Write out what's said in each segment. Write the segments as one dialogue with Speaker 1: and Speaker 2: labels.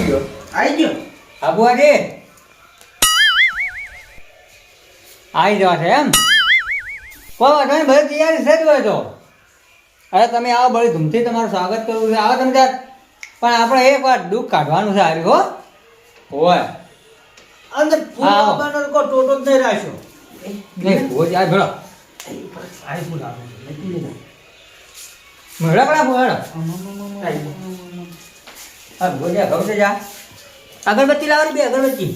Speaker 1: આવી ગયો.
Speaker 2: આવી ગયો.
Speaker 1: આબુ આજે? આવી જવા છે એમ? કોઈ તમે ભલે તૈયારી થઈ જ હોય તો અરે તમે આવો બળી ધૂમથી તમારું સ્વાગત કરવું છે. આવો તમે ત્યાં પણ આપણે એક વાર દુઃખ કાઢવાનું છે હારી હો. હોય.
Speaker 2: અંદર ફૂલ કોઈ ટોટો જ નહીં રાખ્યો.
Speaker 1: નહીં ભોજ આ ભેળો.
Speaker 2: સારી ફૂલ આવે છે. લેતી લેતા.
Speaker 1: મેળા પડા ભોળ. હા ભોજા ઘઉં છે જા. અગરબત્તી લાવવાની બે અગરબત્તી.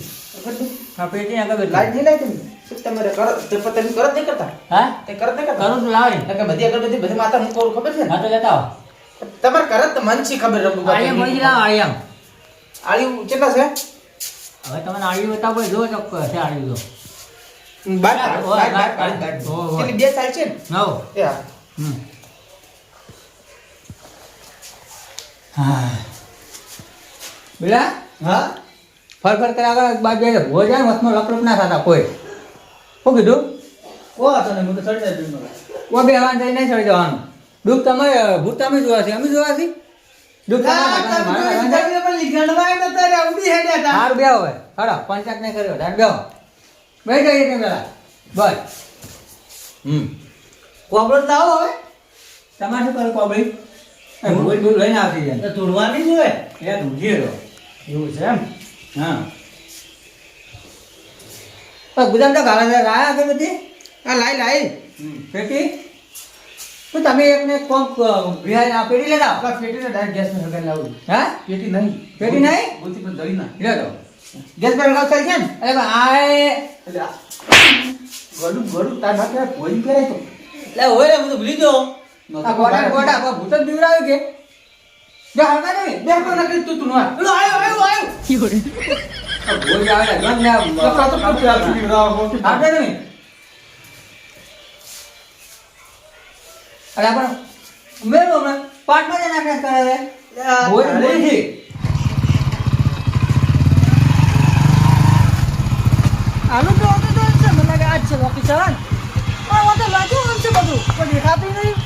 Speaker 1: હા પેટી અગરબત્તી.
Speaker 2: નહીં લાગતી ને? તમારે કરો? તે પણ તમે કરો નહીં કરતા?
Speaker 1: હા?
Speaker 2: તે કરો જ નહીં કરતા?
Speaker 1: કરું તો
Speaker 2: કે બધી અગરબત્તી બધી માતા હું કરું ખબર છે?
Speaker 1: હા તો લેતા આવો.
Speaker 2: તમારે કરે તો મન છે ખબર રઘુભાઈ.
Speaker 1: આળિયા મળી લાવ આળિયા
Speaker 2: આળિયું કેટલા છે?
Speaker 1: હવે તમને આળિયું બતાવો જો ચોક્કસ છે આળિયું તો.
Speaker 2: બાર બે સાલ છે ને?
Speaker 1: હો
Speaker 2: એ હા.
Speaker 1: હા. બેલા
Speaker 2: હા
Speaker 1: ફર ફર કરે આગળ બાજુ જાય ભોજ જાય વચમાં લપલપ ના થતા કોઈ શું કીધું
Speaker 2: કો હતો ને તો ચડી જાય.
Speaker 1: ઓ બે હવાન જઈ નહીં ચડી જવાનું દુઃખ તમે ભૂત તમે જોવા છે અમે જોવા છે દુઃખ
Speaker 2: ના,
Speaker 1: તમારે
Speaker 2: તમે
Speaker 1: મારે
Speaker 2: જોઈ
Speaker 1: મારે
Speaker 2: તમે પણ લીગણવાય નતા રે, આવડી હેડ્યા તા.
Speaker 1: હારું બે હવે હડા પંચાયત નહીં કર્યો ધાર બે બે જઈએ તમે પેલા બસ હમ
Speaker 2: કોબળો તો આવો હવે
Speaker 1: તમારે શું કરો કોબળી લઈને આવતી જાય
Speaker 2: તો તોડવાની જ હોય
Speaker 1: એ ઢૂંઢીએ તો
Speaker 2: એવું છે એમ?
Speaker 1: હા. પણ ગુદામ તો ગાળા છે રાયા બધી?
Speaker 2: આ લાઈ લાઈ
Speaker 1: પેટી તો તમે એકને કોમ બિહાર આ પેટી લેતા આવો.
Speaker 2: આપણા પેટીને ડાયરેક્ટ ગેસ પર લાવું.
Speaker 1: હા?
Speaker 2: પેટી નહીં.
Speaker 1: પેટી નહીં?
Speaker 2: ગોતી પણ ધરી ના
Speaker 1: લે તો.
Speaker 2: ગેસ પર હગાવ થાય છે ને
Speaker 1: અરે પણ આ
Speaker 2: એટલે ગળું ગળું તાર નાખે કોઈ કરે તો.
Speaker 1: લે હોય રે હું તો ભૂલી ગયો. આ ગોડા ગોડા ભૂત જ બીવડાવ્યું કે? જો હળગા નહીં
Speaker 2: બે પણ નકરી તું તું નો
Speaker 1: પેલો આયો આયો આયો. આ ભોજ આવે ને ગમ ને
Speaker 2: તો તો તું આપી દીધા
Speaker 1: આપડે નહીં અરે પણ ઉમેરો હમણાં. પાટમાં જ નાખ્યા કરે છે? ભોજ ભોજ છે
Speaker 3: આલુ તો હતો તો છે મને લાગે આજ છે બાકી ચલાન પણ આ લાગ્યું છે બધું. પણ દેખાતું નહીં.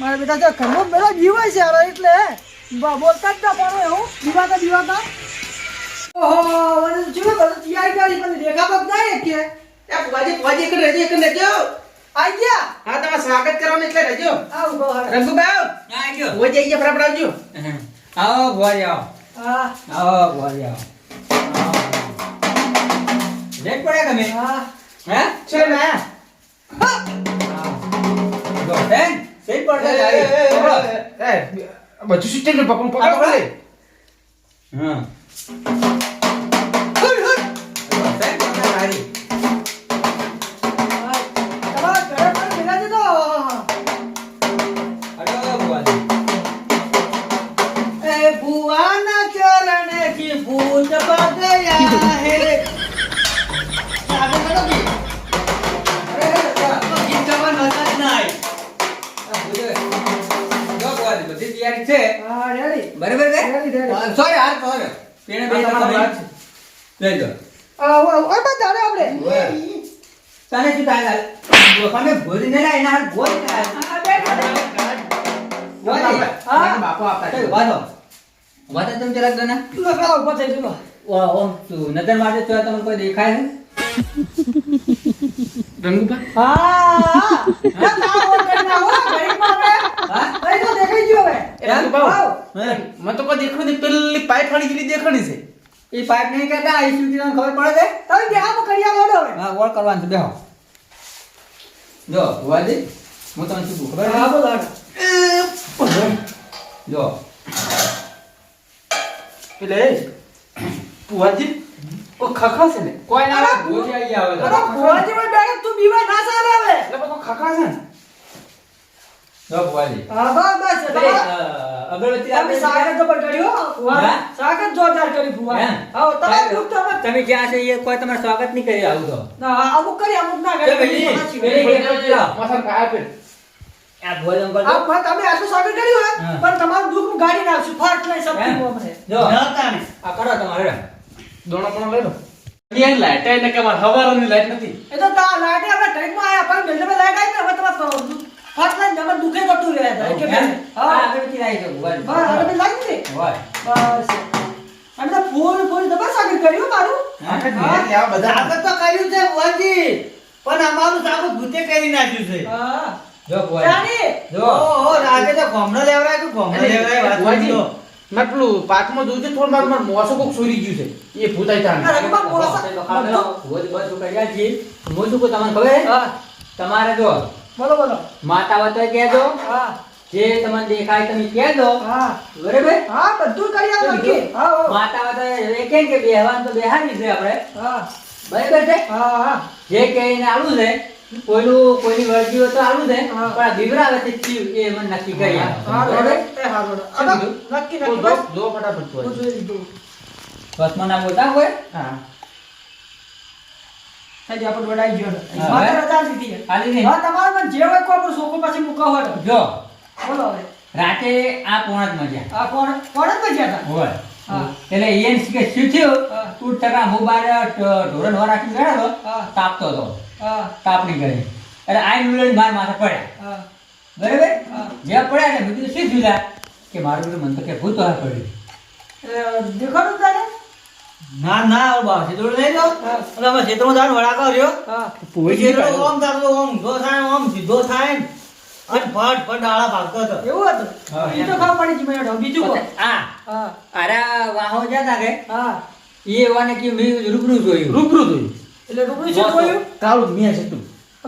Speaker 3: મારા બેટા જો ઘરમાં બધા જીવે છે યાર એટલે બ- બોલતા જ ના પાડો એવું. દીવાતા દીવાતા. ઓહો મને તો જોયું બધું તૈયારી કરી પણ જ કે.
Speaker 2: એ પુવાજી પુવાજી એક રહેજો એક રહેજો.
Speaker 3: આઈ ગયા?
Speaker 2: હા તમારે સ્વાગત કરવાનું એટલે રહેજો.
Speaker 3: આવ હાલો.
Speaker 2: રઘુભાઈ આવો.
Speaker 1: ગયો.
Speaker 2: પુવાજી આઈ ગયા ફટાફટ આવજો.
Speaker 1: આવો ભોજ આવો.
Speaker 3: હા.
Speaker 1: આવો આવો. લેટ પડ્યા તમે?
Speaker 3: હા.
Speaker 1: હે?
Speaker 2: છે ને?
Speaker 1: જો બેન. સેટ પડતા
Speaker 2: એ, એ, એ,
Speaker 1: પકડો.
Speaker 2: એ, એ, એ, બધું સિસ્ટમ ને પકડો
Speaker 1: આ
Speaker 2: પકડો
Speaker 1: પકડો.
Speaker 2: પડે.
Speaker 1: હા તૈયારી છે?
Speaker 3: હા રેડી
Speaker 1: બરાબર છે. સોરી હાર સોરી પેણે બે
Speaker 2: તમારો વાત છે.
Speaker 1: લઈ જાઓ
Speaker 3: આ ઓય બસ તારે આપણે.
Speaker 1: તને શું થાય તમે ભોજ ને લાય હાથ ને ભોજ.
Speaker 3: હા.
Speaker 2: બાપુ આપતા
Speaker 1: તમે
Speaker 3: ઊભો થઈ
Speaker 1: ઓ, ઓમ તું નજર મારે તો તમને કોઈ દેખાય છે
Speaker 2: રંગુભા?
Speaker 3: હા ના ના ના હો ગરીબમાં હવે.
Speaker 1: હા?
Speaker 3: દેખાઈ હવે.
Speaker 2: મને તો કોઈ નહીં. પેલી પાઇપ ફાડી જેવી દેખણી છે.
Speaker 1: એ પાઇપ નહીં કરતા આ ઈસુ કિરણ ખબર પડે છે?
Speaker 3: તમે દેખામાં કરિયા લોડો હવે.
Speaker 1: હા ઓળ કરવાનું છે. બેહો. જો ભુવાજી હું તમને શું ખબર
Speaker 3: હા બોલ
Speaker 1: જો.
Speaker 2: એટલે પુવાજી ઓ ખખા છે ને?
Speaker 1: કોઈ ના
Speaker 3: અરે,
Speaker 1: આવે, આવે
Speaker 3: અરે
Speaker 1: તો.
Speaker 3: ભુવાજી પણ તું બીવાય ના ચાલે હવે.
Speaker 2: એટલે બધો ખખા છે ને
Speaker 1: જો ભુવાજી
Speaker 3: હા બસ બસ
Speaker 1: એ,
Speaker 3: તમારા-
Speaker 1: અ, અગરબત્તી
Speaker 3: તમે સ્વાગત
Speaker 1: જ્યાં છે? એ કોઈ તમારું નહીં કરી આવું તો.
Speaker 3: અમુક કરી અમુક ના કરી.
Speaker 1: આ ભોજ અંકલ
Speaker 3: તમે આટલું સ્વાગત કર્યું પણ તમારું દુઃખ ગાડી નાખશું ફાટ લઈ
Speaker 1: એમ? જો. આ કરો તમારે.
Speaker 2: દોણો પણ લઈ લો. લાઈટ આઈ કે માર હવારની લાઈટ નથી.
Speaker 3: એ તો તા લાઈટે આપણે ટાઈમમાં આયા પણ બિલ્ડિંગમાં લાઈટ આવી ને હવે તમારે ફાટ કે
Speaker 1: એમ?
Speaker 3: હા.
Speaker 1: આ અગરબત્તી લાવી દો ભુવાજી.
Speaker 3: હા લાગી ને બસ. અને તો ફૂલ ફૂલ જબર સ્વાગત કર્યું મારું.
Speaker 2: આખા બધા
Speaker 1: સ્વાગત તો કર્યું છે બુઆજી પણ અમારું સ્વાગત ભૂતે કરી નાખ્યું છે.
Speaker 3: હા.
Speaker 1: જો બુઆજી જો. ઓહો રાતે તો ગોમડો લેવડાય કે ગોમડો લેવડાય? વાત
Speaker 2: બુઆજી,
Speaker 1: તો
Speaker 2: પાકમાં જોયું છે થોડું મારું મારું મોસો કોક ગયું છે. એ ભૂતાઈ તાણ
Speaker 3: અરે, રઘુબા, મોસા- હા.
Speaker 1: તમારે જો
Speaker 3: બોલો બોલો.
Speaker 1: માતા વતો કહેજો
Speaker 3: હા.
Speaker 1: જે તમને દેખાય તમે કહેજો
Speaker 3: હા.
Speaker 1: બરાબર?
Speaker 3: હા બધું કરી આવો કે હા
Speaker 1: માતા વતો એ કે કે બેહવાન તો બેહારી છે આપણે.
Speaker 3: હા.
Speaker 1: બરાબર છે?
Speaker 3: હા હા.
Speaker 1: જે કહીને આવું છે કોઈનું કોઈની વર્જી હોય તો આવું છે પણ આ બીવરાવે છે ચીવ એ મને નક્કી કરી. બરાબર?
Speaker 3: એ? નક્કી નક્કી
Speaker 2: જો, ફટાફટ
Speaker 3: હું
Speaker 2: બસ
Speaker 3: જોઈ લીધું.
Speaker 1: બસમાં ના બોલતા હોય?
Speaker 2: હા.
Speaker 3: થઈ જાય આપણે વડાઈ ગયો મારે રજા છે.
Speaker 1: આલી.
Speaker 3: હા તમારે પણ જે હોય કોઈ છોકરો પાછી મૂકો હોય
Speaker 1: જો.
Speaker 3: બોલો હવે.
Speaker 1: રાતે આ પોણત મજા
Speaker 3: આ કોણ કોણ જ બચ્યા હતા?
Speaker 1: હોય. એટલે એન કે શું તું ટકા મોબાઈલ ઢોરણ વાર રાખી ગયો. તાપતો હતો.
Speaker 3: હા.
Speaker 1: તાપણી કરી. એટલે આ નુલન માર માથે પડ્યા. બરાબર? જે પડ્યા ને મેં કીધું શું થયું કે મારું બધું મન તો કે ભૂત પડ્યું
Speaker 3: દેખાડું તારે.
Speaker 4: ના ના બા સીધો લઈ લો
Speaker 3: હા.
Speaker 4: અમે ક્ષેત્રમાં જાણ વડાકા રહ્યો
Speaker 3: પોઈ
Speaker 4: સીધો ઓમ તારો ઓમ જો થાય ઓમ સીધો થાય. અને ફટ ફટ ડાળા ભાગતો હતો.
Speaker 3: એવું હતું? એ તો ખબર પડી જ મેડો બીજું હા.
Speaker 1: અરે વાહો જતા કે?
Speaker 3: હા.
Speaker 1: એ વાને કે મેં રૂબરૂ જોયું.
Speaker 2: રૂબરૂ જોયું.
Speaker 3: એટલે રૂબરૂ શું જોયું?
Speaker 2: કાળું મિયા છે તું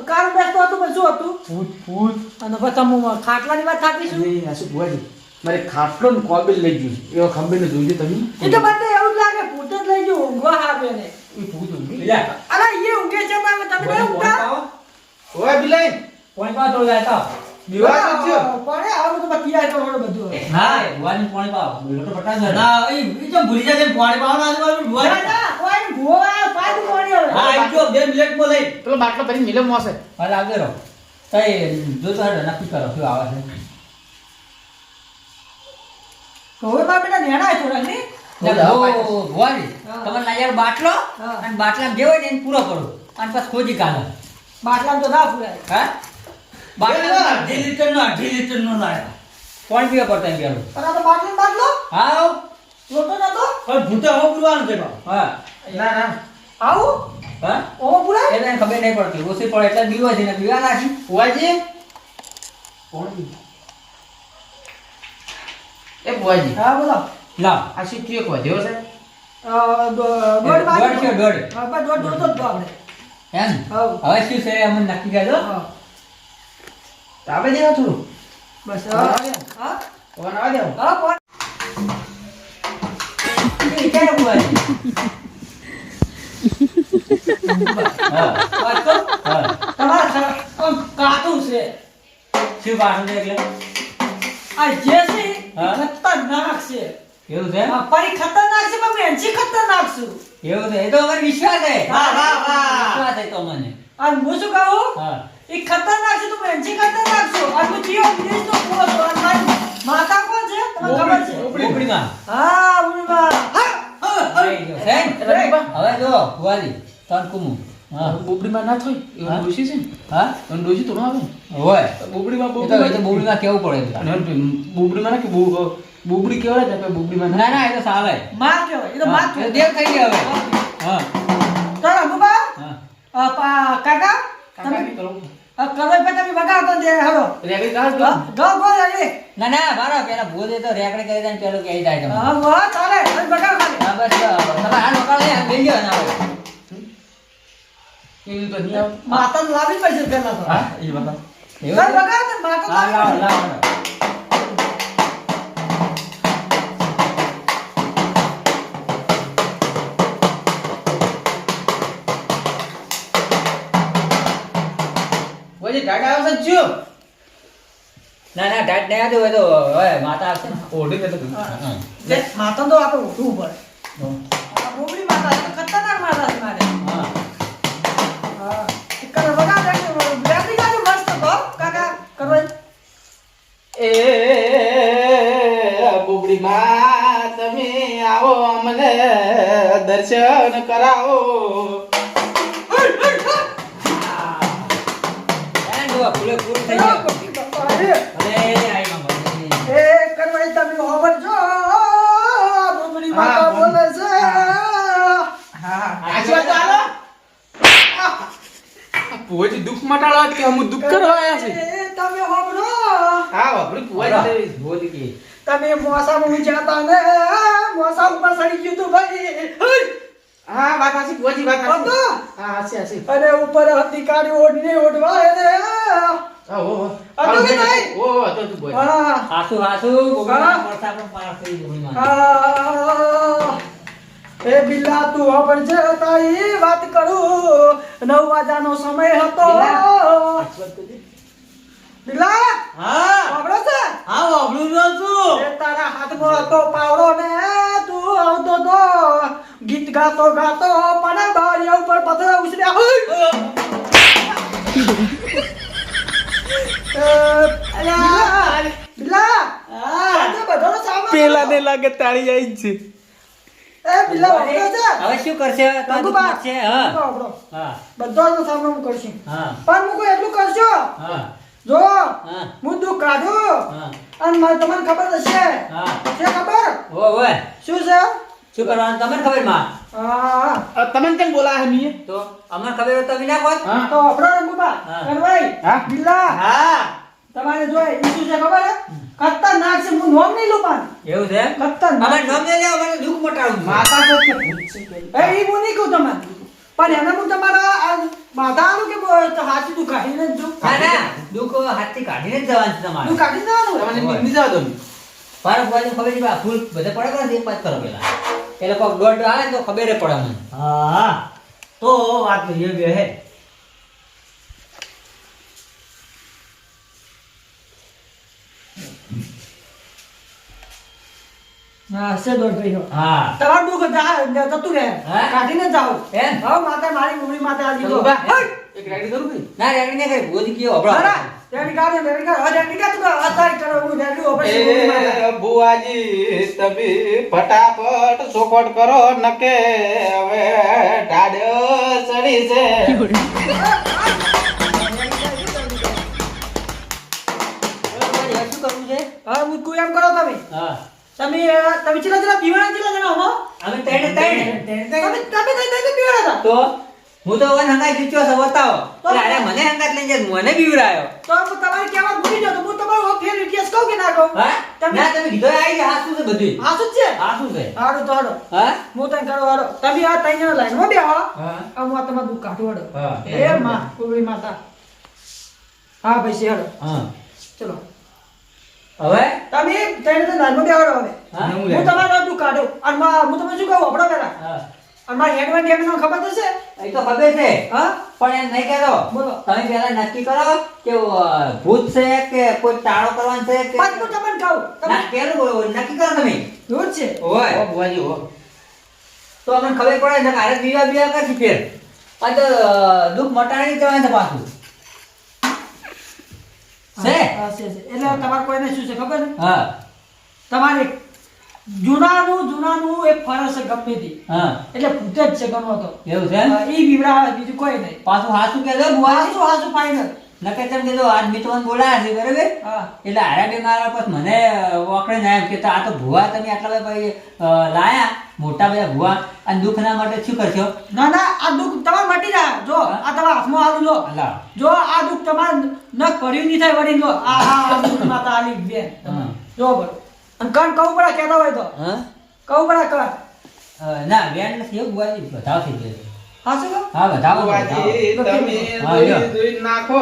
Speaker 3: કાર બેસતો હતું પણ શું હતું?
Speaker 2: ભૂત ભૂત.
Speaker 3: અને પછી તમે ખાટલાની વાત થાકી છું
Speaker 2: એ આ શું બુઆજી મારે ખાટલો ને કોબેલ લઈ ગયું છે. એવા ખંભે ને જોયું તમે.
Speaker 3: એ તો મને એવું લાગે ભૂત જ લઈ ગયું ઊંઘવા આવે ને.
Speaker 2: એ ભૂત ઊંઘી.
Speaker 3: અરે એ ઊંઘે છે પણ તમે નહીં ઊંઘતા?
Speaker 2: ઓય બિલાઈ.
Speaker 1: પોણી પાવ તો? લેતા
Speaker 2: દીવા તો થયો
Speaker 3: પડે આવું તો તૈયાર તો બધું.
Speaker 1: હા ભુવાની પોણી પાવ લોટો પટા દે
Speaker 4: ના એ ઈ તો ભૂલી જાય છે પાણી પાવાનું આજુબાજુ
Speaker 3: ના,
Speaker 4: ભૂવાય.
Speaker 3: ના, કોઈ ભુવા પાછું પાણી હવે.
Speaker 4: હા એ જો બે મિનિટમાં લઈ.
Speaker 2: પેલો બાટલો ભરીને મિલે મોસે
Speaker 1: હાલ આગળ રહો. તઈ જોતો હેડો નક્કી કરો શું આવે છે.
Speaker 3: હવે મારા બેટા નેણા.
Speaker 1: તમારે લાયાર બાટલો અને બાટલામાં જે હોય ને એને પૂરો કરો. અને પછી ખોજી કાઢો.
Speaker 3: બાટલામાં તો ના ફૂલાય.
Speaker 1: હા?
Speaker 4: પેલો
Speaker 1: બાટલા
Speaker 4: અઢી લીટરનો અઢી લીટરનો લાયો.
Speaker 1: પાણી પીવા પડતા એમ કહેવાનું.
Speaker 3: પણ આ તો બાટલો ને બાટલો?
Speaker 1: હા
Speaker 3: લોટો તો?
Speaker 4: પણ ભૂતે પૂરવાનું છે
Speaker 1: હા.
Speaker 2: ના ના.
Speaker 3: આવું?
Speaker 1: હા?
Speaker 3: ઓમાં પૂરાય?
Speaker 1: એને ખબર નહીં પડતી. ઓછી પડે એટલે બીવા છે ને બીવા નાખી.
Speaker 2: બુઆજી કોણ બી? એ બુઆજી
Speaker 3: હા, બોલો.
Speaker 1: લાવ
Speaker 2: આ શું કયો વધ્યો છે
Speaker 3: અ, દો- દોઢ બાજુ.
Speaker 1: દોઢ છે, દોઢ.
Speaker 3: હા, દોઢ દોઢ તો આપણે.
Speaker 1: એમ હવે શું છે અમને નક્કી કરજો
Speaker 2: તાવે દેવા થોડું
Speaker 3: બસ હા. હા?
Speaker 2: પવન આવવા દેવો
Speaker 3: હા.
Speaker 1: ક્યારે. હા
Speaker 3: તમારા ખરા- છે
Speaker 1: શું છે એટલે
Speaker 3: આ જે છે? ખતરનાક છે.
Speaker 1: એવું છે?
Speaker 3: આ પરી ખતરનાક છે પણ વેચી ખતરનાક છું.
Speaker 1: એવું છે? એ તો અમારે વિશ્વાસ છે.
Speaker 4: વાહ, વાહ, વાહ.
Speaker 1: વિશ્વાસ છે તો મને.
Speaker 3: અને હું શું કહું?
Speaker 1: હા.
Speaker 3: એ ખતરનાક છે તો વેચી ખતરનાક છું. અને હું વિદેશ વિદેશનો કો છો. અને મારી માતા કોણ છે? તમને ખબર છે?
Speaker 1: ઉપડીમાં
Speaker 3: હા ઉડીમાં
Speaker 1: માં હા હવે જો ભુવાજી તન કુમુ
Speaker 2: બોબડીમાં ના થોય એવું
Speaker 1: હા?
Speaker 2: છે ને.
Speaker 1: હા?
Speaker 2: એવું ડોશી તો ના આવે
Speaker 1: હોય.
Speaker 2: બોબડીમાં
Speaker 1: એ તો
Speaker 2: બોબડીમાં
Speaker 1: બોબડીમાં કેવું પડે
Speaker 2: બોબડીમાં ના કે બોબડી ને બોબડીમાં
Speaker 1: ના. ના એ તો ચાલે
Speaker 3: માં કહેવાય એ તો માં
Speaker 1: હા, દેવ થઈ ગયા હવે. હા.
Speaker 3: તો રઘુબા
Speaker 1: હા.
Speaker 3: કાકા
Speaker 2: કાકા
Speaker 3: તમે તમે બગાડો
Speaker 2: રેગડી કાઢ દો.
Speaker 3: ગો ગો રે
Speaker 1: ના ના મારા પેલા ભૂલ તો રેકડે કરી દે કહી જાય તમે
Speaker 3: હા વાહ ચાલે. બગાડ ખાલી.
Speaker 1: હા બસ તમે આ ના
Speaker 2: એવું તો નહીં આવે.
Speaker 3: માતા લાવી પડશે પેલા તો
Speaker 1: હા એ બતા
Speaker 3: હવે બગાડ ને માતા
Speaker 1: હા
Speaker 3: લાવી
Speaker 1: લાવો
Speaker 2: બોજી ટાટા આવશે જો.
Speaker 1: ના ના ટાઈટ નહીં આવતું હોય તો હવે માતા આવશે
Speaker 2: ઓઢી જતો તું.
Speaker 1: હા.
Speaker 3: લે, માતા તો આપણે ઓઢવું પડે
Speaker 2: તમે આવો અમને દર્શન કરાવો.
Speaker 3: દુઃખ
Speaker 2: મટાડવા કે હું દુઃખ કરવા છે?
Speaker 3: તમે હોબરો
Speaker 2: હા. હોબરો પોજી
Speaker 1: બોલ કે
Speaker 3: તમે મોસામાં ઊંચાતા ને મોસા ઉપર સડી ગયું તું ભાઈ.
Speaker 2: હા વાત વાત હાચી હા હાચી હાચી.
Speaker 3: અને ઉપર હતી કાળી ઓઢણી ઓઢવા
Speaker 2: હા ઓ ઓ
Speaker 3: હતો કે નહીં?
Speaker 2: ઓ હતો તું બોલ
Speaker 3: હા.
Speaker 1: હાસુ હાસુ ગોગા પડતા પણ પાર થઈ ગયું
Speaker 3: આ, એ બિલ્લા તું આપણ જે હતા એ વાત કરું. નવ વાજાનો સમય હતો. બિલ્લા.
Speaker 4: હા.
Speaker 3: સાંભળો છે?
Speaker 4: હા વાપરું રહ્યો છું.
Speaker 3: એ તારા હાથમાં હતો પાવડો ને તું આવતો તો ગીત ગાતો ગાતો પણ બારીઓ ઉપર પથરા ઉછળ્યા હોય
Speaker 2: પેલા ને લાગે તાળી જાય છે.
Speaker 1: હવે શું કરશે? તો છે હા.
Speaker 3: બધાનો સામનો હું કરશું. પણ હું એટલું કરશો?
Speaker 1: હા.
Speaker 3: જો
Speaker 1: હું.
Speaker 3: દુઃખ કાઢું.
Speaker 1: હા.
Speaker 3: અને મને તમને ખબર હશે.
Speaker 1: હા.
Speaker 3: છે ખબર?
Speaker 1: ઓ ઓય
Speaker 3: શું છે?
Speaker 1: શું કરવાનું? તમને
Speaker 2: ખબરમાં? તમને કેમ બોલા હે મીએ
Speaker 1: તો અમને ખબર હોય તો વિના કોત
Speaker 3: તો અપરો રંગુબા.
Speaker 1: હા.
Speaker 3: કનભાઈ
Speaker 2: હા.
Speaker 3: બિલ્લા.
Speaker 4: હા.
Speaker 3: તમારે જો એ શું છે ખબર? હે ખતરનાક છે. હું નોમ નહીં લોપાન
Speaker 1: એવું છે?
Speaker 3: ખતરનાક.
Speaker 1: અમારે નોમ લે લેવા મને દુઃખ મટાડું.
Speaker 2: માતા તો ભૂત છે
Speaker 3: એ ઈ હું નહીં કહું તમને પણ એને હું તમારા આનું કે હાથી તું કાઢીને જ જો.
Speaker 1: ના ના દુઃખ હાથથી કાઢીને જ જવાનું છે તમારે.
Speaker 3: કાઢી જવાનું?
Speaker 2: તમને નિકળી જાવ તો
Speaker 1: મારા બુઆજીને ખબર છે ફૂલ બધે પડે કરે છે, એક વાત કરો પેલા એ લોકો દોઢ આવે ને તો ખબર પડે મને
Speaker 4: હા તો વાત યોગ્ય. હા.
Speaker 3: તમારું દુઃખ જતું રહે. કાઢીને જાઓ. હવે માતા મારી ઉમરી માતા
Speaker 2: એક કરું
Speaker 1: ના રેડી નહીં કરી કયો હબળો
Speaker 3: હું
Speaker 2: બુઆજી તમે ફટાફટ ચોખટ કરો નકે હવે ઢાઢ ચડી છે.
Speaker 1: શું કરવું છે?
Speaker 3: હવે મૂકું એમ કરો તમે.
Speaker 1: હા.
Speaker 3: તમે તમે ચલા ચલા પીવાના ચલા જણા હો?
Speaker 1: અમે ત્રણે ત્રણે
Speaker 3: તમે તમે તમે તમે પીવાના
Speaker 1: તો હું તો વન હંગાઈ જીત્યો છે બતાવો. અરે મને હંગાત લઈને જાય, મને બીવરાયો
Speaker 3: તો તમારે કહેવા ભૂલી જાઉં તો હું તમારો ફેર ઇતિહાસ કહું કે ના કહું?
Speaker 1: હા?
Speaker 3: તમે-
Speaker 1: ના તમે કીધો આ આવી હા શું છે બધું
Speaker 3: હા શું છે?
Speaker 1: આ શું છે.
Speaker 3: હારું તો હારો
Speaker 1: હા?
Speaker 3: હું તને કરો હારો તમે આ ત્રણ જણા લાઈનમાં બેહો.
Speaker 1: હા.
Speaker 3: આ હું આ તમારું દુઃખ કાઢું હારો એ માં ઉમરી માતા. હા ભાઈ છે
Speaker 1: હા.
Speaker 3: ચલો.
Speaker 1: હવે?
Speaker 3: તમે ત્રણ તો નાનો હારો હવે.
Speaker 1: હું?
Speaker 3: તમારું બધું કાઢું. અને હું તમને શું કહું આપડો પેલા
Speaker 1: હા.
Speaker 3: અને મારા હેડવાન હેડવાન ખબર તો છે
Speaker 1: એ તો ખબર છે.
Speaker 3: હા?
Speaker 1: પણ એમ નહીં કહેતો.
Speaker 3: બોલો.
Speaker 1: તમે પહેલા નક્કી કરો કે ભૂત છે કે કોઈ ટાળો કરવાનો છે કે
Speaker 3: પણ હું તમને કહું. તમે
Speaker 1: કેલું પેલું નક્કી કરો તમે.
Speaker 3: શું જ છે.
Speaker 2: ઓ
Speaker 1: હોય.
Speaker 2: હો
Speaker 1: તો અમને ખબર પડે છે કે આરે બીવા બીવા કરતી ફેર. આ તો દુઃખ મટાડી જવાનું છે પાછું. છે?
Speaker 3: એટલે તમારે કોઈને શું છે ખબર ને
Speaker 1: હા.
Speaker 3: તમારે જૂનાનું જૂનાનું એક ફરસ છે ગમે તે.
Speaker 1: હા.
Speaker 3: એટલે ભૂત જ છે ગમો તો.
Speaker 1: એવું છે
Speaker 3: એ બીવડાવે બીજું કોઈ નહીં.
Speaker 1: પાછું હાસું કે છે
Speaker 3: હાસુ હાસુ ફાઈનલ
Speaker 1: નકર તેમ કીધું આજ મેં તમને બોલાયા છે બરાબર? એટલે હારા બે મારા પછી મને ઓકળે ના એમ કે આ તો ભુવા તમે આટલા બધા ભાઈ લાયા મોટા બધા ભુવા અને દુઃખના માટે શું કરશો?
Speaker 3: ના ના આ દુઃખ તમારે મટી ના. જો આ તમારા હાથમાં આવું લો જો આ દુઃખ તમારે ન કર્યું નહીં થાય વળી લો આ આ દુઃખ માતા આલી
Speaker 1: બે.
Speaker 3: જો બરો. અને કણ કહું પડે કહેતા હોય તો.
Speaker 1: હા?
Speaker 3: કહું પડે કણ.
Speaker 1: ના બેન નથી એવું બધા થઈ ગયો
Speaker 3: હા શું કહું
Speaker 1: હા બતાવો
Speaker 2: બુઆજી
Speaker 1: બતાવો.
Speaker 2: તમે
Speaker 1: હા,
Speaker 2: દોઈ
Speaker 1: લ્યો.
Speaker 2: દોઈ નાખો.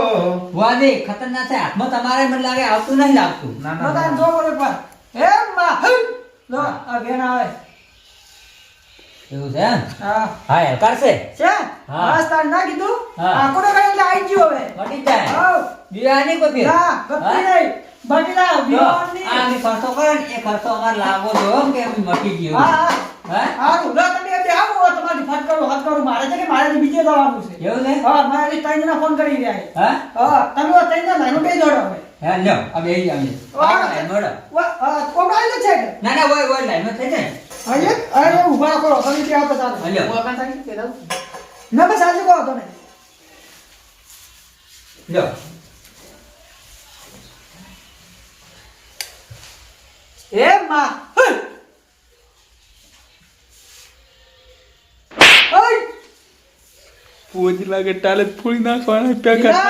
Speaker 1: બુઆજી ખતરનાક છે. હાથમાં તમારે મને લાગે આવતું નહીં લાગતું.
Speaker 2: ના ના,
Speaker 3: બતાન
Speaker 2: ના.
Speaker 3: જો બોલે પણ. હે માં હમ. લો આ બેન આવે.
Speaker 1: એવું છે
Speaker 3: હા.
Speaker 1: હા હેલકાર છે?
Speaker 3: છે?
Speaker 1: હા.
Speaker 3: બસ તાર ના કીધું? એટલે આવી ગયો હવે?
Speaker 1: જાય. નહીં કોઈ
Speaker 3: નહીં. બટીલા
Speaker 1: જો,
Speaker 3: વિવાહની.
Speaker 1: ખર્ચો કર એ ખર્ચો અમારે લાગવો જો કે મટી ગયો.
Speaker 3: હા હા.
Speaker 1: હા?
Speaker 3: હારું લો તમે બે આવો તમારી ફટ કરું હાથ કરું. મારે છે કે મારે બીજે જવાનું છે.
Speaker 1: એવું છે?
Speaker 3: હા મારે ત્રણ જણા ફોન કરી રહ્યા છે.
Speaker 1: હા?
Speaker 3: હા તમે ત્રણ જણા લાઈનો બે જોડો હવે
Speaker 1: હા લ્યો આ બેહી જાઓ અમે.
Speaker 3: વાહ.
Speaker 1: આ લાઈન
Speaker 3: આવી છે
Speaker 1: ના ના ઓય ઓય લાઈનમાં થઈ જાય.
Speaker 3: અરે અરે ઊભા કરો તમે ત્યાં આવતા ચાલો.
Speaker 1: હા, લ્યો
Speaker 2: અકાન સાંગી કે?
Speaker 3: ના બસ આજે કહો તમે.
Speaker 1: લ્યો.
Speaker 3: એ માં!
Speaker 2: પોજી લાગે ટાલે ફોડી નાખવાના
Speaker 3: હીરા,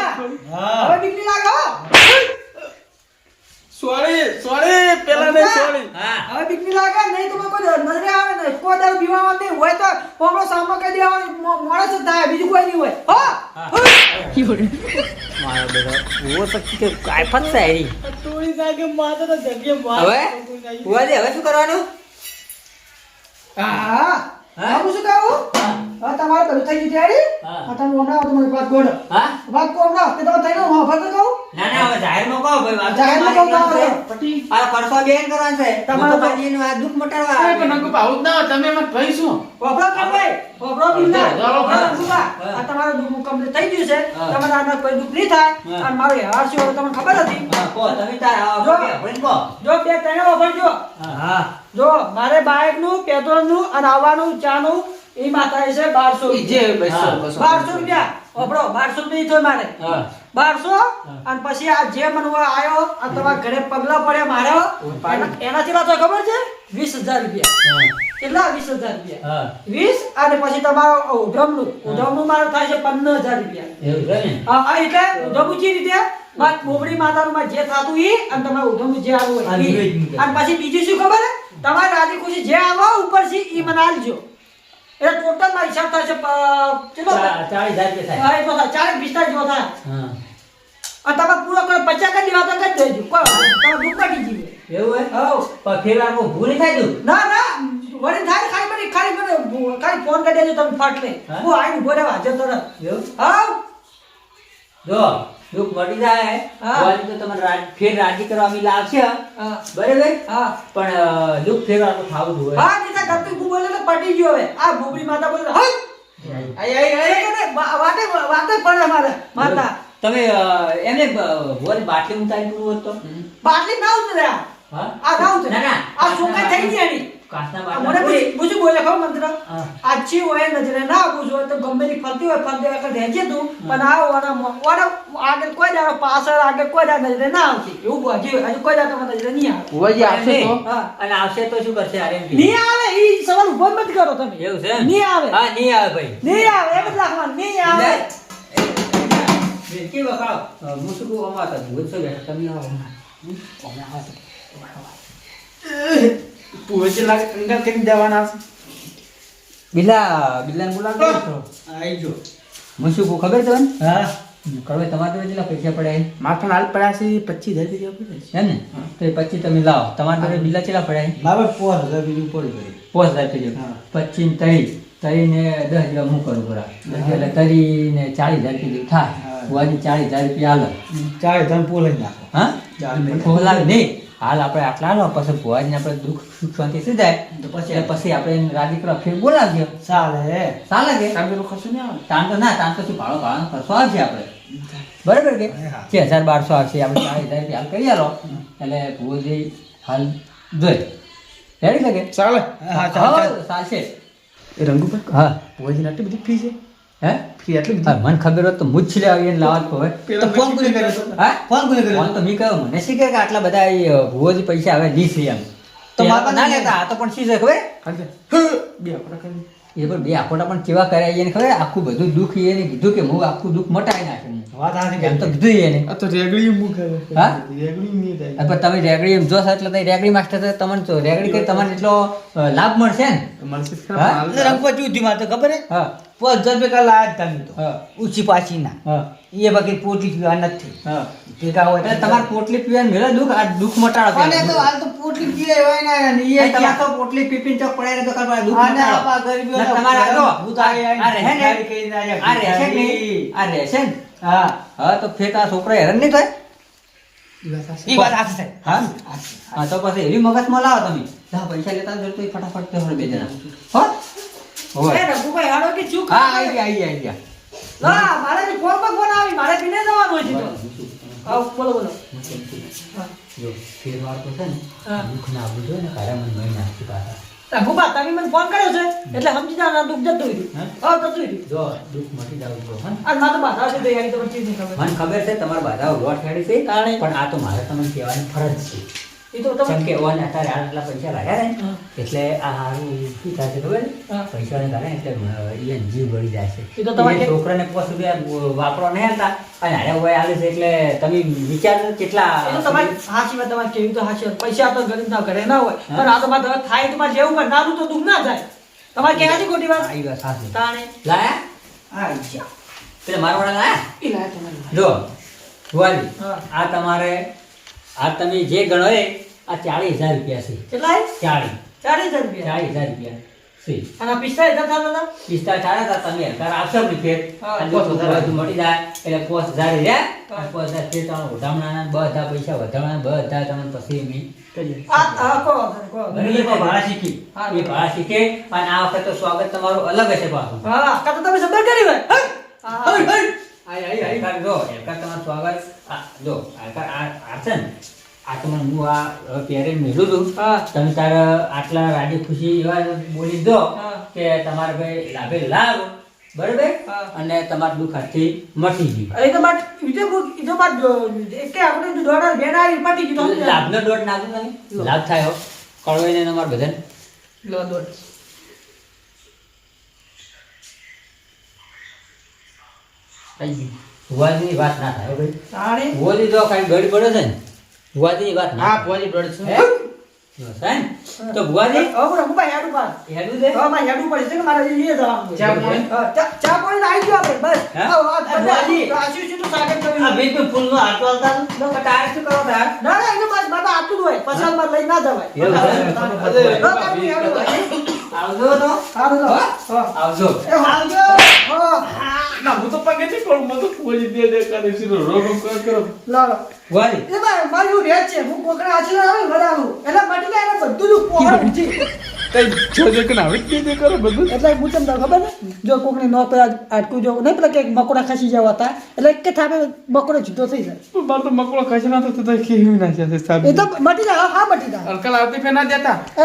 Speaker 4: હા.
Speaker 3: હવે નહીં લાગે હો.
Speaker 2: સોરી સોરી પેલા નહીં સોરી.
Speaker 4: હા.
Speaker 3: હવે બીક લાગે? નહીં તો કોઈ નજરે આવે ને. કોઈ દારૂ પીવામાં નહીં હોય તો પોમળો સામો કરી દેવાનો. મો- માણસ જ થાય બીજું કોઈ નહીં હોય. હો!
Speaker 1: મારા બેટા વો તો કે કાયફત છે એરી
Speaker 3: તોડી જાગે માતા તો જગ્યા માર
Speaker 1: હવે? હવે શું કરવાનું?
Speaker 3: હા.
Speaker 1: હું?
Speaker 3: શું કહું હા. તમારે બધું થઈ ગયું તૈયારી?
Speaker 1: હા.
Speaker 3: તમે હમણાં આવો તમારી વાત ગોળો.
Speaker 1: હા?
Speaker 3: વાત કો હમણાં. કે તમે થઈને હું ફરતો કહું
Speaker 1: ના ના હવે જાહેરમાં કહો ભાઈ વાત
Speaker 3: જાહેરમાં કહું
Speaker 1: વાત છે. આ પરસો બેન કરવાનું છે.
Speaker 3: તમારો તો-
Speaker 1: પાજીનું આ દુખ મટાડવા
Speaker 2: અરે પણ નકુ પાઉત ના તમે એમાં ભાઈ શું?
Speaker 3: વપરાવ કર ભાઈ? વપરાવ બી ના. આ તમારું દુઃખ કમ્પ્લીટ થઈ ગયું છે. તમારે આના કોઈ દુઃખ નહીં થાય. અને મારો હાર શું તમને ખબર હતી.
Speaker 1: હા કો તમે તાર આવો
Speaker 3: જો.
Speaker 1: બે ત્રણ કહો
Speaker 3: જો
Speaker 1: હા.
Speaker 3: જો મારે બાઇકનું પેટ્રોલનું અને આવવાનું ચાનું એ માતા છે બારસો બારસો રૂપિયા. વાપરો બારસો રૂપિયા થયો મારે. બારસો અને પછી આ જે મનવા આવ્યો આ તમારા ઘરે પગલા પડે મારો એના એના તો ખબર છે? વીસ હજાર રૂપિયા. કેટલા? વીસ હજાર રૂપિયા. વીસ અને પછી તમારો ઉધમનું. ઉધમનું મારું થાય છે પંદર હજાર રૂપિયા.
Speaker 1: ને?
Speaker 3: હા એટલે ઉધમનું જે રીતે બોબડી માતાનું જે થતું એ અને તમારું ઉધમનું જે આવું હોય
Speaker 1: અને
Speaker 3: ઈ.
Speaker 1: વેજ મૂકે.
Speaker 3: અને પછી બીજું શું ખબર હે તમારે રાજી ખુશી જે આવો ઉપર છે ઈ મને આલજો. એટલે ટોટલમાં હિસાબ થશે કેટલો?
Speaker 1: ચા- ચાળીસ હજાર રૂપિયા થાય.
Speaker 3: હા, એટલો થાય. જેવો
Speaker 1: હા.
Speaker 3: અને તમે પૂરો કરો પચાસ કરી દેવા તો કરી દેજો. કોઈ તમે દુઃખ કાઢી જીવે
Speaker 1: એવું હે. પણ ફેરવાર બહુ ભૂલ થાય તું
Speaker 3: ના ના. વળી થાય ખાલી મને ખાલી મને ખાલી ફોન કરી દેજો તમે ફાટલે.
Speaker 1: હા?
Speaker 3: હું ઊભો રહેવા હાજર તરત
Speaker 1: એવું?
Speaker 3: હા.
Speaker 1: જો. દુઃખ મટી જાય. તો તમને ફેર રાજી કરવા અમે લાવશે બરાબર? પણ દુઃખ ફેરવાનું તો જોઈએ
Speaker 3: હા નીતા ગપ્પી હું બોલે તો પટી ગયો હવે. આ ભૂગળી માતા બોલે હઈ કે વાતે વાતે પડે મારે માતા.
Speaker 1: તમે એને એમને વોલ બાટલી ઉતારી પૂરું હોત તો?
Speaker 3: બાટલી ના ઉતર્યા.
Speaker 1: હા?
Speaker 3: આ ના ઉતર્યા.
Speaker 1: ના, ના.
Speaker 3: આ સુકાઈ થઈ ગઈ મને પૂછી પૂછી બોલે ખબર મંત્ર આછી હોય નજરે ના આપું છું તો ગમે ફરતી હોય ફરતી હોય રહેજે તું. પણ આ ઓના ઓના આગળ કોઈ દાડો પાછળ આગળ કોઈ દાડો નજરે ના આવતી. એવું હજી કોઈ દાડો મને નજરે નહીં આવે
Speaker 2: ભુવાજી આવશે તો
Speaker 1: અને આવશે તો શું કરશે આરે
Speaker 3: નહીં આવે. ઈ સવાલ ઊભો મત કરો તમે.
Speaker 1: એવું છે
Speaker 3: નહીં આવે.
Speaker 1: હા નહીં આવે ભાઈ.
Speaker 3: નહીં આવે. જ રાખવાનું નહીં આવે.
Speaker 1: કે બકાવ હું શું કહું? અમાર ભૂલ છે બેટા. તમે આવો અમે આવો. તો.
Speaker 2: લાગે અંગા કરી દેવાના છે.
Speaker 1: બિલા બિલાને બોલાવજો તો.
Speaker 4: આઈ જો.
Speaker 1: હું શું કહું ખબર તને?
Speaker 4: હા.
Speaker 1: કડવે તમારે જોડે કેટલા પૈસા પડ્યા?
Speaker 2: માથા હાલ પડ્યા છે પચીસ હજાર રૂપિયા પડ્યા છે.
Speaker 1: ને? તો એ પચીસ તમે લાવો. તમારે જોડે બિલા કેટલા પડ્યા?
Speaker 4: મારે પોસ હજાર બીજું પડી
Speaker 1: પોસ હજાર રૂપિયા પચીસ ત્રીસ ત્રીસ. ને દસ હજાર હું કરું બરા એટલે તરીને ને ચાલીસ હજાર રૂપિયા થાય.
Speaker 4: હા.
Speaker 1: ભુવાજી ચાલીસ હજાર રૂપિયા હાલ
Speaker 4: ચાલીસ હજાર પોલાઈ નાખો.
Speaker 1: હા. બોલાવે નહીં. હાલ આપણે આટલા હાલો પછી ભુવાજીને આપણે દુઃખ સુખ શાંતિ થઈ જાય
Speaker 4: તો પછી
Speaker 1: એટલે પછી આપણે રાજી કરવા ફેર બોલાવજો
Speaker 4: ચાલે. હે
Speaker 1: ચાલે કે?
Speaker 2: તાર પેલો ખર્ચો નહીં આવે?
Speaker 1: તાણ તો ના તાન તો શું ભાડો ભાડાનો ખર્ચો આવશે આપણે. બરાબર કે? છે હજાર બારસો આવશે આપણે ચાર હજાર રૂપિયા હાલ કરી આલો. એટલે ભુવાજી હાલ જોઈ. રેડી લાગે
Speaker 2: ચાલે.
Speaker 4: હા ચાલે
Speaker 1: ચાલશે
Speaker 2: એ રંગુભાઈ?
Speaker 1: હા.
Speaker 2: ભુવાજીને આટલી બધી ફી છે?
Speaker 1: હે?
Speaker 2: ફી આટલી બધી?
Speaker 1: મને ખબર હોત તો મુજ છેલ્લે આવીને લાવત હોય
Speaker 4: તો ફોન કોને કર્યો
Speaker 1: હા?
Speaker 4: ફોન કોને કર્યો
Speaker 1: તો? મેં કહ્યું મને શી કે આટલા બધા એ ભુવોજી પૈસા હવે લીસ એમ
Speaker 3: તો
Speaker 1: તો ના
Speaker 3: નહીં.
Speaker 1: લેતા આ તો પણ શી છે ખબર
Speaker 2: બે કરી
Speaker 1: એ પણ બે આખોટા પણ કેવા કર્યા એને ખબર આખું બધું દુઃખ એને કીધું કે હું આખું દુઃખ મટાઈ નાખ્યું
Speaker 4: વાત સાચી
Speaker 1: તો કીધું એને.
Speaker 2: આ તો રેગડી
Speaker 1: હા?
Speaker 2: રેગડી નહીં થાય
Speaker 1: પણ તમે રેગડી એમ જોશો એટલે રેગડી માસ્ટર તો તમને તો રેગડી કરી તમને એટલો લાભ મળશે ને?
Speaker 2: મળશે જ
Speaker 1: હા?
Speaker 2: ખરા
Speaker 4: એટલે રંગપતિ ઉધી માં તો ખબર હે
Speaker 1: હા.
Speaker 4: પાંચ હજાર રૂપિયા લાયા તમે તો. ઊંચી પાછી ના.
Speaker 1: હા.
Speaker 4: એ બાકી પોટલી પીવા નથી. ભેગા હોય
Speaker 1: તમારે પોટલી પીવાનું મેળે દુઃખ આ દુઃખ મટાડો
Speaker 4: અને તો હાલ તો પોટલી પીએ હોય ને
Speaker 1: એ તમારે તો પોટલી પીપીને ચોક પડે તો કરવા દુઃખ મટાડો. તમારે આ
Speaker 4: ભૂત આવી
Speaker 1: આ રહે ને, આ રહેશે ને, આ રહેશે ને,
Speaker 4: હા.
Speaker 1: હા તો ફેર છોકરા હેરાન નહીં થાય?
Speaker 4: ઈ વાત સાચી. છે.
Speaker 1: હા? હા તો પછી એવી મગજમાં લાવો તમે. પૈસા લેતા તો ફટાફટ તે બે જણા. હો?
Speaker 3: એ રઘુભાઈ હાલો કે શું
Speaker 1: હા
Speaker 3: કામ
Speaker 1: આઈ
Speaker 3: છે?
Speaker 1: ગયા આઈ ગયા આઈ ગયા.
Speaker 3: ના મારે બી ફોન પર ફોન આવી મારે પીને જવાનું છે તો બોલો બોલો.
Speaker 1: જો ફેરવાર તો છે ને
Speaker 3: હા.
Speaker 1: ના આવવું જોઈએ ને કારા મને પાછા.
Speaker 3: તમે મને ફોન કર્યો છે? એટલે સમજી જાવ દુઃખ જતું રહ્યું.
Speaker 1: હા?
Speaker 3: જતું રહ્યું.
Speaker 1: જો દુઃખ મટી જાવ જો હા
Speaker 3: મારે તો બાધા છે તૈયારી તો ચીજ નહીં ખબર.
Speaker 1: મને ખબર છે તમારા બાધા લોટ ખેડી છે. પણ આ તો મારે તમને કહેવાની ફરજ છે.
Speaker 3: એ તો તમે
Speaker 1: કેમ કે આટલા પૈસા લાગ્યા ને એટલે આ હારું શું થાય ખબર છે?
Speaker 3: હા.
Speaker 1: કારણે એટલે અ, જીવ બળી જાય છે
Speaker 3: એ તો તમારે
Speaker 1: એ છોકરાને પાંચ રૂપિયા વાપરો નહીં હતા અને હારે હોય આલે છે એટલે તમે વિચાર કેટલા
Speaker 3: તમારી હાચી વાત તમારે કેવી તો હાચી પૈસા તો ગરીબ ના ઘરે ના હોય. પણ આ તો મારે થાય તો જેવું પણ નાનું તો દુઃખ ના જાય તમારે કહેવાય છે ખોટી વાત?
Speaker 1: આ વાત સાચી.
Speaker 3: તાણે.
Speaker 1: લાયા?
Speaker 3: હા ઈચ્છા
Speaker 1: પેલા મારા વાળા લાયા?
Speaker 3: એ લાય તમારી
Speaker 1: જો ભુવાજી આ તમારે આ તમે જે ગણો એ આ ચાલીસ હજાર રૂપિયા છે.
Speaker 3: કેટલા
Speaker 1: ચાલીસ
Speaker 3: ચાલીસ હજાર રૂપિયા.
Speaker 1: ચાલીસ હજાર રૂપિયા. છે
Speaker 3: અને હજાર થતા હતા
Speaker 1: પિસ્તા ચાલ્યા હતા તમે ફેર.
Speaker 2: પાંચ હજાર.
Speaker 1: બધું મળી જાય એટલે પાંચ હજાર રહ્યા પાંચ હજાર ફેર તમારા ઉધામણાના બધા પૈસા વધારવાના બધા તમને પછી ભાડા શીખી. એ ભાડા શીખે. અને આ વખતે તો સ્વાગત તમારું અલગ હશે પાછું.
Speaker 3: હા કાં તો તમે શબ્દ કરી હોય! હા, હા.
Speaker 1: તમારું સ્વાગત. જો આ આ છે ને. આ તમને હું આ હવે પહેરીને મેળું છું. તમે તારે આટલા રાજી ખુશી એવા બોલી દો કે તમારે ભાઈ લાભે લાભ. બરાબર? અને તમારું દુઃખ હાથથી મટી ગયું.
Speaker 3: એ તો બાદ ઈ એ તો બાદ કે આપણે દોડા બેન આવી પટી ગયું તો
Speaker 1: લાભનો દોઢ નાખું તમે. લાભ થાય કળવાઈને તમારે બધાને.
Speaker 3: લો દોડ
Speaker 1: કઈ ગયું વાત ના થાય ભાઈ.
Speaker 3: તાણે
Speaker 1: બોલી દો કાંઈ ગડી પડે છે ને. ભુવાજીની વાત ના
Speaker 2: હા. ભુવાજી દોઢ છે
Speaker 1: હે? જો થાય ને? તો ભુવાજી
Speaker 3: હવે બોલો, હું ભાઈ હેડ ઉપર
Speaker 1: હેડું છે
Speaker 3: હવે મારે હેડ છે કે મારા એ જવાનું છે.
Speaker 2: ચા પાણી?
Speaker 3: હા, ચા પાણી આવી ગયો આપણે બસ
Speaker 1: હા?
Speaker 3: આવો, આ
Speaker 4: ભુવાજી.
Speaker 3: આશીષજીનું સ્વાગત કર્યું.
Speaker 4: આ વીસનું ફૂલનું હાટો હાલતા હતા.
Speaker 1: તો તારે શું કરો તાર
Speaker 3: ના ના એનું બસ બાબા આટલું હોય હોય પસારમાં લઈ ના જવાય
Speaker 1: છે?
Speaker 3: હા, હેડ.
Speaker 1: આવજો તો આવજો
Speaker 3: આવજો આવજો હા.
Speaker 2: ના હું તો પગે થી પણ મને ભુવાજી દે દે કરે છે. રો રો કરો કરો.
Speaker 3: લો લો
Speaker 1: ભુવાજી
Speaker 3: એ ભાઈ મારું રહે જ છે હું કોકરા આચી આવે વડાવું એટલે મટી જાય એટલે બધું જ પોહળ. ઊંચી.
Speaker 2: કઈ છો કે ના દે દે કરો બધું.
Speaker 3: એટલે હું તમને ખબર ને જો કોકને નો પર આટકું જો નહીં પેલા કે મકોડા ખસી જવા હતા. એટલે એક કે થાપે મકોડો જુદો થઈ જાય.
Speaker 2: બાર તો મકોડો ખસી ના તો તો કેવી ના છે
Speaker 3: એ તો મટી જાય હા, હા મટી જાય.
Speaker 2: અંકલ આવતી ફેર ના દેતા.
Speaker 3: એ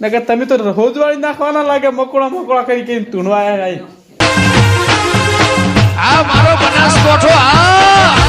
Speaker 2: નકર તમે તો રોજ વાળી નાખવાના લાગે મકોડા મકોડા કરી કરીને તુણવા આયા.
Speaker 5: આ મારો બનાસકોઠો આ!